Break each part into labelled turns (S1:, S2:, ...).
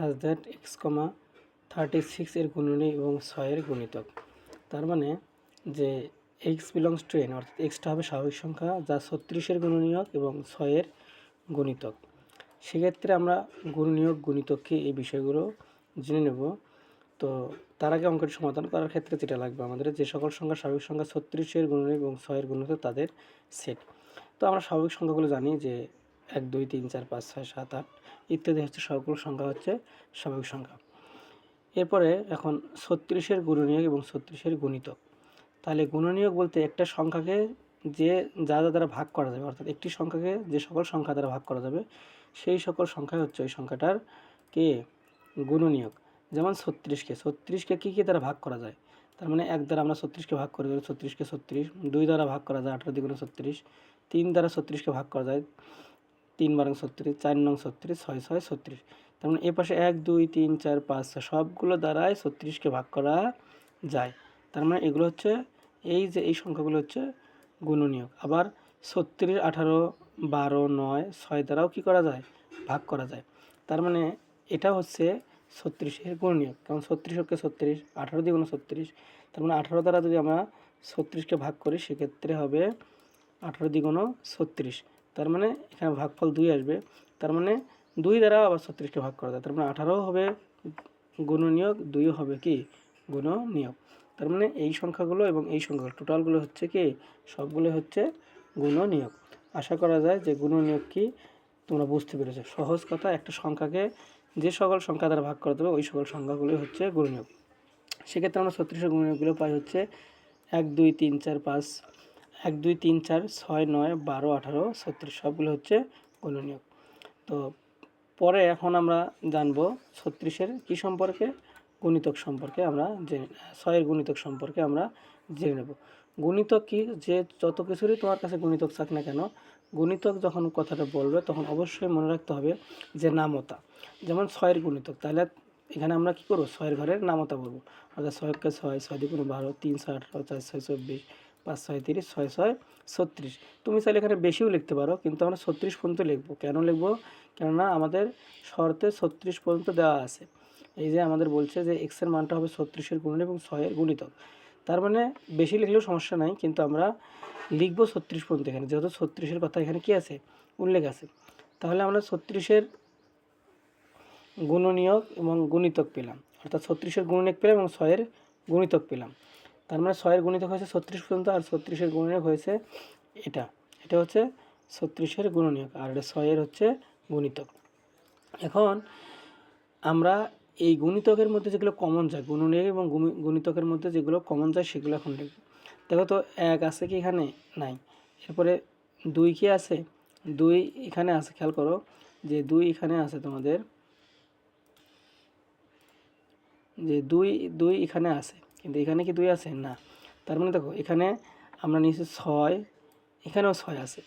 S1: Such that x comma thirty six এর গুণনীয় এবং ছয়ের গুণিতক। তার মানে যে এক্স বিলংস টু এন অর্থাৎ এক্সটা হবে স্বাভাবিক সংখ্যা যা ছত্রিশের গুণনীয়ক এবং ছয়ের গুণিতক। সেক্ষেত্রে আমরা গুণনীয়ক গুণিতককে এই বিষয়গুলো জেনে নেব। তো তার আগে অঙ্কের সমাধান করার ক্ষেত্রে যেটা লাগবে আমাদের, যে সকল সংখ্যা স্বাভাবিক সংখ্যা ছত্রিশের গুণনীয়ক এবং ছয়ের গুণিতক তাদের সেট তো আমরা স্বাভাবিক সংখ্যাগুলো জানি যে এক, দুই, তিন, চার, পাঁচ, ছয়, সাত, আট ইত্যাদি হচ্ছে সবগুলো সংখ্যা হচ্ছে স্বাভাবিক সংখ্যা। এরপরে এখন ছত্রিশের গুণনীয়ক এবং ছত্রিশের গুণিতক। তাহলে গুণনীয়ক বলতে একটা সংখ্যাকে যে, যা যা দ্বারা ভাগ করা যাবে, অর্থাৎ একটি সংখ্যাকে যে সকল সংখ্যা দ্বারা ভাগ করা যাবে, সেই সকল সংখ্যাই হচ্ছে ওই সংখ্যাটার কে? গুণনীয়ক। যেমন ছত্রিশকে ছত্রিশকে কী কী দ্বারা ভাগ করা যায়? তার মানে এক দ্বারা আমরা ছত্রিশকে ভাগ করে দেবো ছত্রিশকে ছত্রিশ, দুই দ্বারা ভাগ করা যায় আঠারো দ্বিগুণ ছত্রিশ, তিন দ্বারা ছত্রিশকে ভাগ করা যায় তিন বারং ছত্রিশ, চার নং ছত্রিশ, ছয় ছয় ছত্রিশ। তার মানে এ পাশে এক, দুই, তিন, চার, পাঁচ, ছয়, সবগুলো দ্বারাই ছত্রিশকে ভাগ করা যায়। তার মানে এগুলো হচ্ছে এই যে এই সংখ্যাগুলো হচ্ছে গুণনীয়ক। আবার ছত্রিশ, আঠারো, বারো, নয়, ছয় দ্বারাও কী করা যায়? ভাগ করা যায়। তার মানে এটা হচ্ছে ছত্রিশের গুণনীয়ক। কারণ ছত্রিশ হচ্ছে ছত্রিশ, আঠারো দ্বিগুণ ছত্রিশ। তার মানে আঠারো দ্বারা যদি আমরা ছত্রিশকে ভাগ করি, সেক্ষেত্রে হবে আঠারো দ্বিগুণ ছত্রিশ। তার মানে এখানে ভাগফল দুই আসবে। তার মানে দুই দ্বারা আবার ছত্রিশকে ভাগ করা যায়। তার মানে আঠারো হবে গুণনীয়ক দুইও হবে কি? গুণনীয়ক। তার মানে এই সংখ্যাগুলো এবং এই সংখ্যাগুলো, টোটালগুলো হচ্ছে কি? সবগুলো হচ্ছে গুণনীয়ক। আশা করা যায় যে গুণনীয়ক কি? তোমরা বুঝতে পেরেছ। সহজ কথা, একটা সংখ্যাকে যে সকল সংখ্যা দ্বারা ভাগ করা যাবে, ওই সকল সংখ্যাগুলোই হচ্ছে গুণনীয়ক। সেক্ষেত্রে আমরা ছত্রিশের গুণনীয়কগুলো পাই হচ্ছে এক, দুই, তিন, চার, পাঁচ এক দুই তিন চার ছয় নয় বারো আঠারো ছত্রিশ সবগুলো হচ্ছে গুণনীয়ক তো পরে এখন আমরা জানব ছত্রিশের কী সম্পর্কে, গুণিতক সম্পর্কে আমরা জেনে, ছয়ের গুণিতক সম্পর্কে আমরা জেনে নেব। গুণিতক কি? যে যত কিছুরই তোমার কাছে গুণিতক থাক না কেন, গুণিতক যখন কথাটা বলবে তখন অবশ্যই মনে রাখতে হবে যে নামতা। যেমন ছয়ের গুণিতক, তাহলে এখানে আমরা কী করব? ছয়ের ঘরের নামতা বলব। অর্থাৎ ছয়কে ছয় ছয় দ্বিগুণ বারো, তিন ছয় আঠারো, চার, ছয়, চব্বিশ পাঁচ, ছয়, তিরিশ, ছয় ছয়, ছত্রিশ। তুমি চাইলে এখানে বেশিও লিখতে পারো, কিন্তু আমরা ছত্রিশ পর্যন্ত লিখব। কেন লিখব? কেননা আমাদের শর্তে ছত্রিশ পর্যন্ত দেওয়া আছে। এই যে আমাদের বলছে যে এক্সের মানটা হবে ছত্রিশের গুণ এবং ছয়ের গুণিতক। তার মানে বেশি লিখলেও সমস্যা নাই, কিন্তু আমরা লিখব ছত্রিশ পর্যন্ত এখানে। যেহেতু ছত্রিশের কথা এখানে কি আছে? উল্লেখ আছে। তাহলে আমরা ছত্রিশের গুণনীয়ক এবং গুণিতক পেলাম। অর্থাৎ ছত্রিশের গুণনীয়ক পেলাম এবং ছয়ের গুণিতক পেলাম। তার মানে ছয়ের গুণিতক হয়েছে ছত্রিশ পর্যন্ত আর ছত্রিশের গুণনীয়ক হয়েছে এটা। এটা হচ্ছে ছত্রিশের গুণনীয়ক আর এটা ছয়ের হচ্ছে গুণিতক। এখন আমরা এই গুণিতকের মধ্যে যেগুলো কমন যায়, গুণনীয়ক এবং গুণিতকের মধ্যে যেগুলো কমন যায় সেগুলো এখন লিখব দেখো তো এক আছে কি এখানে? নাই। এরপরে দুই কি আছে? দুই এখানে আছে, খেয়াল করো যে দুই এখানে আছে তোমাদের। যে দুই দুই এখানে আছে। কিন্তু এখানে কি দুই আছে? না। তার মানে দেখো, এখানে আমরা নিচে ছয়, এখানেও ছয় আছে।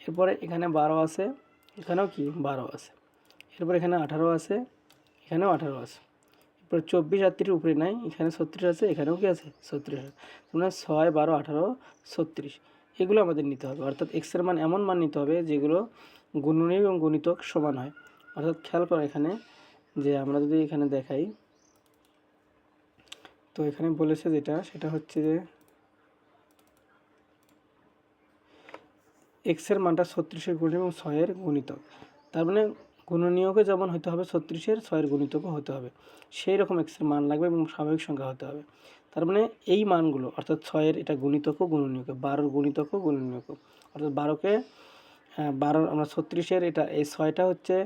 S1: এরপরে এখানে বারো আছে, এখানেও কি? বারো আছে। এরপর এখানে আঠারো আছে, এখানেও আঠারো আছে। এরপর চব্বিশ আর তিরিশ উপরে নাই, এখানে ছত্রিশ আছে, এখানেও কি আছে? ছত্রিশ আছে। তোমরা ছয়, বারো, আঠারো, ছত্রিশ। এগুলো আমাদের নিতে হবে। অর্থাৎ এক্সের মান এমন মান নিতে হবে যেগুলো গুণনীয় এবং গণিতক সমান হয়। অর্থাৎ খেয়াল করো এখানে যে আমরা যদি এখানে দেখাই তো এখানে বলেছে যেটা সেটা হচ্ছে যে এক্সের মানটা ছত্রিশের গুণ এবং ছয়ের গুণিতক। তার মানে গুণনীয়কে যেমন হতে হবে ছত্রিশের ছয়ের গুণিতকও হতে হবে। সেই রকম এক্সের মান লাগবে এবং স্বাভাবিক সংখ্যা হতে হবে। তার মানে এই মানগুলো অর্থাৎ ছয়ের এটা গুণিতকও গুণনীয়ক বারোর গুণিতকও গুণনীয়ক অর্থাৎ বারোকে হ্যাঁ, বারো আমরা ছত্রিশের এটা এই ছয়টা হচ্ছে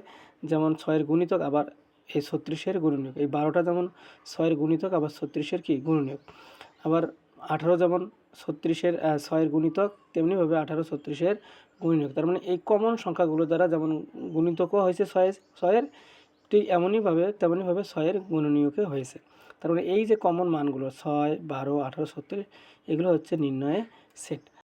S1: যেমন ছয়ের গুণিতক আবার এই ছত্রিশের গুণনীয়ক। এই বারোটা যেমন ছয়ের গুণিতক, আবার ছত্রিশের কি? গুণনীয়ক। আবার আঠারো যেমন ছত্রিশের ছয়ের গুণিতক, তেমনিভাবে আঠারো ছত্রিশের গুণনীয়ক। তার মানে এই কমন সংখ্যাগুলো দ্বারা যেমন গুণিতকও হয়েছে ছয় ছয়ের, ঠিক এমনইভাবে তেমনইভাবে ছয়ের গুণনীয়কে হয়েছে। তার মানে এই যে কমন মানগুলো, ছয়, বারো, আঠারো, ছত্রিশ, এগুলো হচ্ছে নির্ণয়ে সেট